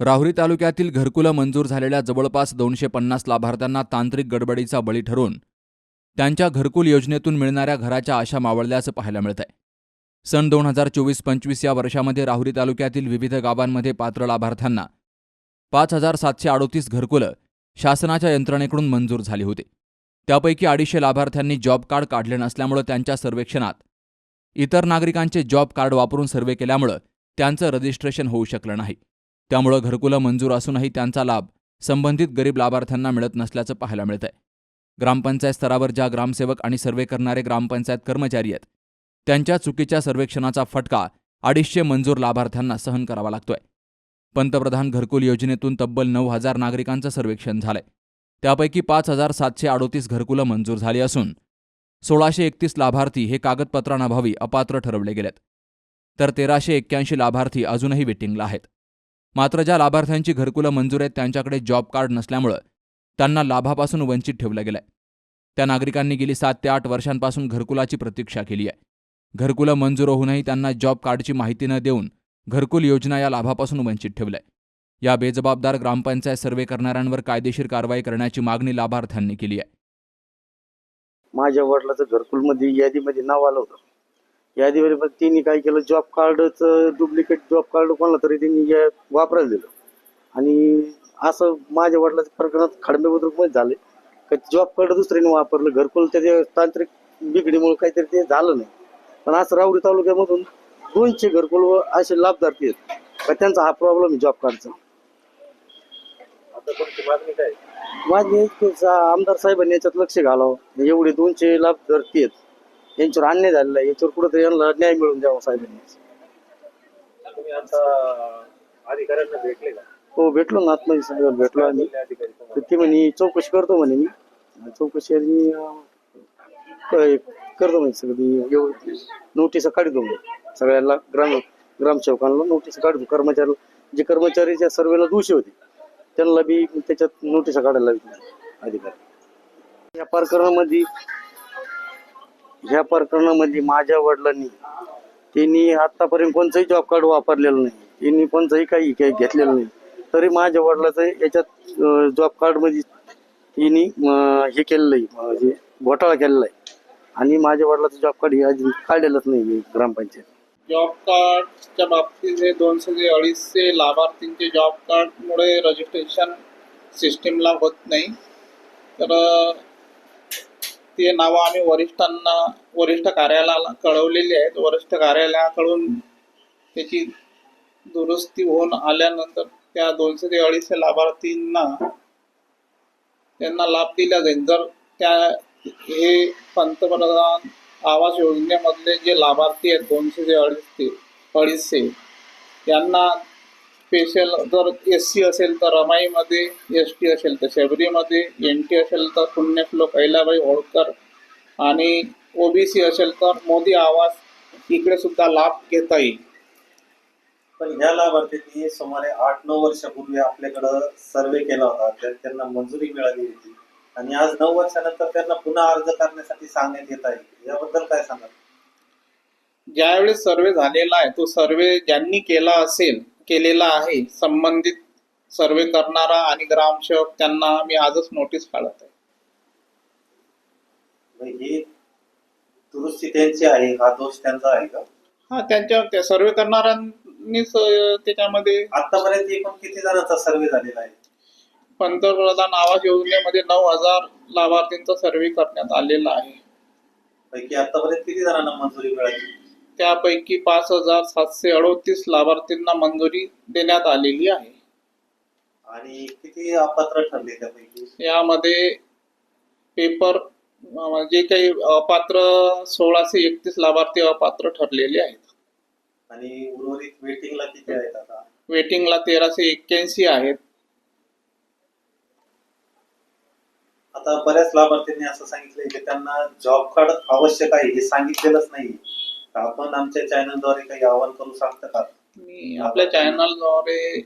राहुरी तालुक्यातील घरकुलं मंजूर झालेल्या जवळपास दोनशे पन्नास लाभार्थ्यांना तांत्रिक गडबडीचा बळी ठरून त्यांच्या घरकुल योजनेतून मिळणाऱ्या घराच्या आशा मावळल्याचं पाहायला मिळत आहे सन दोन हजार चोवीस पंचवीस या वर्षामध्ये राहुरी तालुक्यातील विविध गावांमध्ये पात्र लाभार्थ्यांना पाच हजार सातशे अडोतीस घरकुलं शासनाच्या यंत्रणेकडून मंजूर झाली होती. त्यापैकी अडीचशे लाभार्थ्यांनी जॉब कार्ड काढले नसल्यामुळं त्यांच्या सर्वेक्षणात इतर नागरिकांचे जॉब कार्ड वापरून सर्वे केल्यामुळं त्यांचं रजिस्ट्रेशन होऊ शकलं नाही. त्यामुळं घरकुलं मंजूर असूनही त्यांचा लाभ संबंधित गरीब लाभार्थ्यांना मिळत नसल्याचं पाहायला मिळतंय. ग्रामपंचायत स्तरावर ज्या ग्रामसेवक आणि सर्वे करणारे ग्रामपंचायत कर्मचारी आहेत त्यांच्या चुकीच्या सर्वेक्षणाचा फटका अडीचशे मंजूर लाभार्थ्यांना सहन करावा लागतोय. पंतप्रधान घरकुल योजनेतून तब्बल नऊ हजार नागरिकांचं सर्वेक्षण झालंय. त्यापैकी पाच हजार सातशे अडोतीस घरकुलं मंजूर झाली असून सोळाशे एकतीस लाभार्थी हे कागदपत्रांअभावी अपात्र ठरवले गेलेत. तर तेराशे एक्क्याऐंशी लाभार्थी अजूनही वेटिंगला आहेत. मात्र ज्या लाभार्थ्यांची घरकुलं मंजूर आहेत त्यांच्याकडे जॉब कार्ड नसल्यामुळं त्यांना लाभापासून वंचित ठेवलं गेलंय. त्या नागरिकांनी गेली सात ते आठ वर्षांपासून घरकुलाची प्रतीक्षा केली आहे. घरकुलं मंजूर होऊनही त्यांना जॉब कार्डची माहिती न देऊन घरकुल योजना या लाभापासून वंचित ठेवलंय. या बेजबाबदार ग्रामपंचायत सर्वे करणाऱ्यांवर कायदेशीर कारवाई करण्याची मागणी लाभार्थ्यांनी केली आहे. माझ्या वडिलाचं घरकुलमध्ये यादीमध्ये नाव आलं होतं. यादीमध्ये पण त्यांनी काय केलं जॉब कार्डचं डुप्लिकेट जॉब कार्ड कोणाला तरी त्यांनी या- वापरायला दिलं. आणि असं माझ्या वडिलाच्या प्रकरणात खडमे बुद्रुकमध्ये झाले. का जॉब कार्ड दुसऱ्याने वापरलं घरकुल त्याच्या तांत्रिक बिघडीमुळे काहीतरी ते झालं नाही. पण असं राहुरी तालुक्यामधून दोनशे घरकुल व असे लाभधारती आहेत. का त्यांचा हा प्रॉब्लेम आहे जॉब कार्डचा माझी आमदार साहेबांनी याच्यात लक्ष घालावं. एवढे दोनशे लाभधारती आहेत. यांच्यावर अन्याय झालेला आहे. याच्यावर कुठेतरी यांना न्याय मिळून द्यावा साहेबांनी. तुम्ही आता अधिकाऱ्यांना भेटले का? हो भेटलो ना. साहेब भेटलो अधिकारी तर ते म्हणे चौकशी करतो म्हणे मी. चौकशी आणि अं, क- करतो म्हणे सगळी. नोटीस काढतो म्हणे. सगळ्यांना ग्राम ग्रामसेवकांना नोटीस काढतो. कर्मचारी जे कर्मचारीच्या सर्वेला दोषी होते त्यांना बी त्याच्यात नोटीस काढायला लावली अधिकारी. या प्रकरणामध्ये ह्या प्रकरणामध्ये माझ्या वडिलांनी त्यांनी आतापर्यंत कोणतंही जॉब कार्ड वापरलेलं नाही. त्यांनी कोणतंही काही काही घेतलेलं नाही. तरी माझ्या वडिलाचं याच्यात जॉब कार्डमध्ये तिने हे केलेलं आहे म्हणजे हे घोटाळा केलेला आहे. आणि माझ्या वडिलाचं जॉब कार्ड हे अजून काढलेलंच नाही ग्रामपंचायत. जॉब कार्डच्या बाबतीत हे दोनशे ते अडीचशे लाभार्थींचे जॉब कार्डमुळे रजिस्ट्रेशन सिस्टीमला होत नाही. तर ते नावं आम्ही वरिष्ठांना वरिष्ठ कार्यालयाला कळवलेली आहेत. वरिष्ठ कार्यालयाकडून त्याची दुरुस्ती होऊन आल्यानंतर त्या दोनशे ते अडीचशे लाभार्थींना त्यांना लाभ दिला जाईल. जर त्या हे पंतप्रधान आवास योजनेमधले जे लाभार्थी आहेत दोनशे ते अडीचशे अडीचशे त्यांना स्पेशल जर एस सी असेल तर रमाईमध्ये एस टी असेल तर शबरीमध्ये एन टी असेल तर पुण्यश्लोक अहिल्याबाई होळकर आणि ओबीसी असेल तर मोदी आवास इकडे सुद्धा लाभ घेता येईल. पण ह्या लाभार्थ्यांनी सुमारे आठ नऊ वर्षापूर्वी आपल्याकडं सर्वे केला होता तर त्यांना मंजुरी मिळाली होती. आणि आज नऊ वर्षानंतर त्यांना पुन्हा अर्ज करण्यासाठी सांगण्यात येत आहे. याबद्दल काय सांगा ज्यावेळेस सर्वे झालेला आहे तो सर्वे ज्यांनी केला असेल केलेला आहे. संबंधित सर्वे करणारा आणि ग्रामसेवक त्यांना मी आजच नोटीस काढत आहे. ही दुरुस्ती त्यांची आहे हा दोष त्यांचा आहे का? हा त्यांच्या त्या सर्वे करणाऱ्यांनीच अं, त्याच्यामध्ये आतापर्यंत एकूण किती जणांचा सर्वे झालेला आहे? पंतप्रधान आवास योजनेमध्ये नऊ हजार लाभार्थींचा सर्वे करण्यात आलेला आहे. पैकी आतापर्यंत किती जणांना मंजुरी मिळाली? त्यापैकी पाच हजार सातशे अडोतीस लाभार्थींना मंजुरी देण्यात आलेली आहे. आणि किती अपात्र ठरले त्यापैकी? यामध्ये पेपर जे काही अपात्र सोळाशे एकतीस लाभार्थी अपात्र ठरलेले आहेत. आणि उर्वरित वेटिंगला किती आहेत आता? वेटिंगला तेराशे एक्क्याऐंशी आहेत. आता बऱ्याच लाभार्थ्यांनी असं सांगितलंय की त्यांना जॉब कार्ड आवश्यक आहे हे सांगितलेलंच नाही आपण आमच्या चॅनलद्वारे काही आवाहन करू शकता का? मी आपल्या चॅनलद्वारे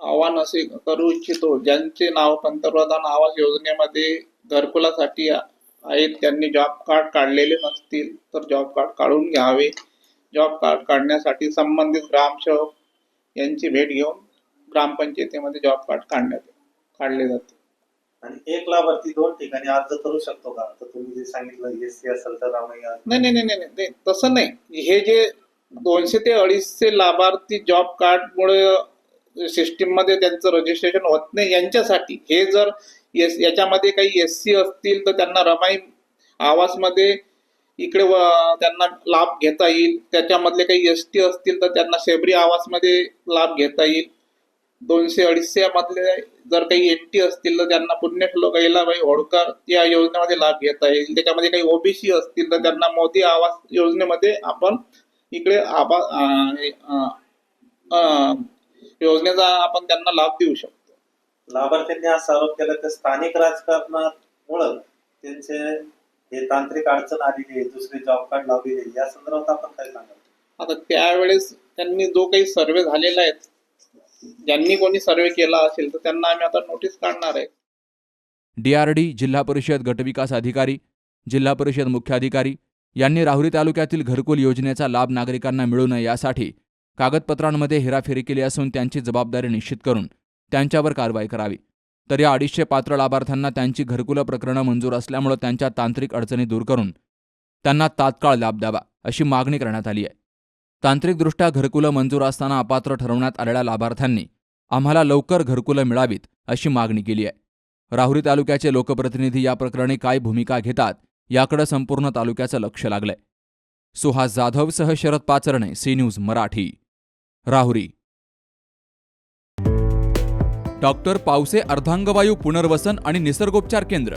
आवाहन असे करू इच्छितो ज्यांचे नाव पंतप्रधान आवास योजनेमध्ये घरकुलासाठी आहेत त्यांनी जॉब कार्ड काढलेले नसतील तर जॉब कार्ड काढून घ्यावे. जॉब कार्ड काढण्यासाठी संबंधित ग्रामसेवक यांची भेट घेऊन ग्रामपंचायतीमध्ये जॉब कार्ड काढण्यात काढले जाते. आणि एक लाभार्थी दोन ठिकाणी अर्ज करू शकतो का? तर तुम्ही जे सांगितलं एस सी असेल तर आम्ही नाही नाही नाही नाही नाही तसं नाही. हे जे दोनशे ते अडीचशे लाभार्थी जॉब कार्डमुळे सिस्टीममध्ये त्यांचं रजिस्ट्रेशन होत नाही यांच्यासाठी. हे जर एस याच्यामध्ये काही एस सी असतील तर त्यांना रमाई आवासमध्ये इकडे त्यांना लाभ घेता येईल. त्याच्यामधले काही एस टी असतील तर त्यांना शेबरी आवासमध्ये लाभ घेता येईल. दोनशे अडीचशे मधले जर काही एन टी असतील तर त्यांना पुण्यश्लोक अहिलाबाई होळकर या योजनेमध्ये लाभ घेता येईल त्याच्यामध्ये काही ओबीसी असतील तर त्यांना मोदी आवास योजनेमध्ये आपण इकडे अं, योजनेचा आपण त्यांना लाभ देऊ शकतो. लाभार्थ्यांनी असा आरोप केला की स्थानिक राजकारणामुळं त्यांचे हे तांत्रिक अडचण आलेली आहे दुसरे जॉब कार्ड लावलेले आहे. या संदर्भात आपण काय सांगाल? आता त्यावेळेस त्यांनी जो काही सर्वे झालेला आहे ज्यांनी कोणी सर्वे केला असेल तर त्यांना आम्ही आता नोटीस काढणार आहे. डीआरडी जिल्हा परिषद गटविकास अधिकारी जिल्हा परिषद मुख्याधिकारी यांनी राहुरी तालुक्यातील घरकुल योजनेचा लाभ नागरिकांना मिळू नये यासाठी कागदपत्रांमध्ये हेराफेरी केली असून त्यांची जबाबदारी निश्चित करून त्यांच्यावर कारवाई करावी. तर या अडीचशे पात्र लाभार्थ्यांना त्यांची घरकुलं प्रकरणं मंजूर असल्यामुळे त्यांच्या तांत्रिक अडचणी दूर करून त्यांना तात्काळ लाभ द्यावा अशी मागणी करण्यात आली आहे. तांत्रिकदृष्ट्या घरकुलं मंजूर असताना अपात्र ठरवण्यात आलेल्या लाभार्थ्यांनी आम्हाला लवकर घरकुलं मिळावीत अशी मागणी केली आहे. राहुरी तालुक्याचे लोकप्रतिनिधी या प्रकरणी काय भूमिका घेतात याकडे संपूर्ण तालुक्याचं लक्ष लागलंय. Suhas जाधवसह Sharad Pacharne C news Marathi. Rahuri. Doctor Pawase अर्धांगवायू पुनर्वसन आणि निसर्गोपचार केंद्र.